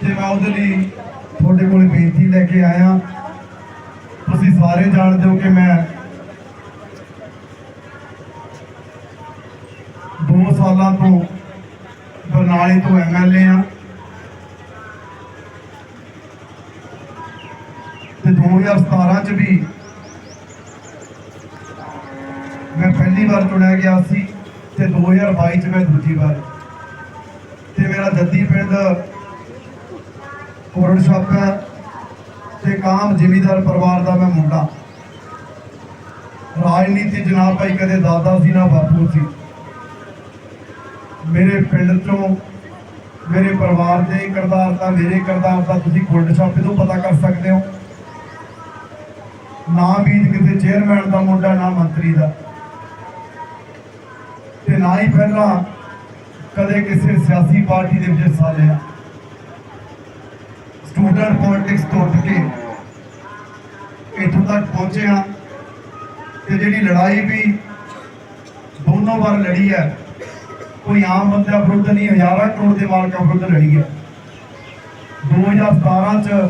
ਤੇ ਮੈਂ ਉਹਦੇ ਲਈ ਤੁਹਾਡੇ ਕੋਲ ਬੇਨਤੀ ਲੈ ਕੇ ਆਇਆ। ਤੁਸੀਂ ਸਾਰੇ ਜਾਣਦੇ ਹੋ ਕਿ ਮੈਂ 2 ਸਾਲਾਂ ਤੋਂ ਬਰਨਾਲੇ ਤੋਂ ਐਮਐਲਏ ਆ ਤੇ 2017 ਚ ਵੀ ਮੈਂ ਪਹਿਲੀ ਵਾਰ ਚੁਣਿਆ ਗਿਆ ਸੀ ਤੇ 2022 ਚ ਮੈਂ ਦੂਜੀ ਵਾਰ। ਤੇ ਮੇਰਾ ਜੱਦੀ ਪਿੰਡ ਕੋਰੜ ਸ਼ਾਪ ਹੈ ਤੇ ਕਾਮ ਜ਼ਿਮੀਦਾਰ ਪਰਿਵਾਰ ਦਾ ਮੈਂ ਮੁੰਡਾ। ਰਾਜਨੀਤੀ ਜਨਾਬ ਭਾਈ ਕਦੇ ਦਾਦਾ ਸੀ ਨਾ ਬਾਪੂ ਸੀ। ਮੇਰੇ ਪਿੰਡ ਚੋਂ ਮੇਰੇ ਪਰਿਵਾਰ ਦੇ ਕਿਰਦਾਰ ਦਾ ਮੇਰੇ ਕਿਰਦਾਰ ਦਾ ਤੁਸੀਂ ਗੋਲਡ ਸ਼ਾਪ ਤੋਂ ਪਤਾ ਕਰ ਸਕਦੇ ਹੋ। ਨਾ ਵੀ ਕਿਸੇ ਚੇਅਰਮੈਨ ਦਾ ਮੁੰਡਾ, ਨਾ ਮੰਤਰੀ ਦਾ। ਤੇ ਨਾ ਹੀ ਪਹਿਲਾਂ ਕਦੇ ਕਿਸੇ ਸਿਆਸੀ ਪਾਰਟੀ ਦੇ ਵਿੱਚ ਹਿੱਸਾ ਲਿਆ। ਸਟੂਡੈਂਟ ਪੋਲਿਟਿਕਸ ਤੋਂ ਉੱਠ ਕੇ ਇੱਥੋਂ ਤੱਕ ਪਹੁੰਚੇ ਹਾਂ ਤੇ ਜਿਹੜੀ ਲੜਾਈ ਵੀ ਦੋਨੋਂ ਵਾਰ ਲੜੀ ਹੈ, ਕੋਈ ਆਮ ਬੰਦਾ ਵਿਰੁੱਧ ਨਹੀਂ, ਹਜ਼ਾਰਾਂ ਕਰੋੜ ਦੇ ਮਾਲਕਾਂ ਵਿਰੁੱਧ ਲੜੀ ਹੈ। 2017 ਚ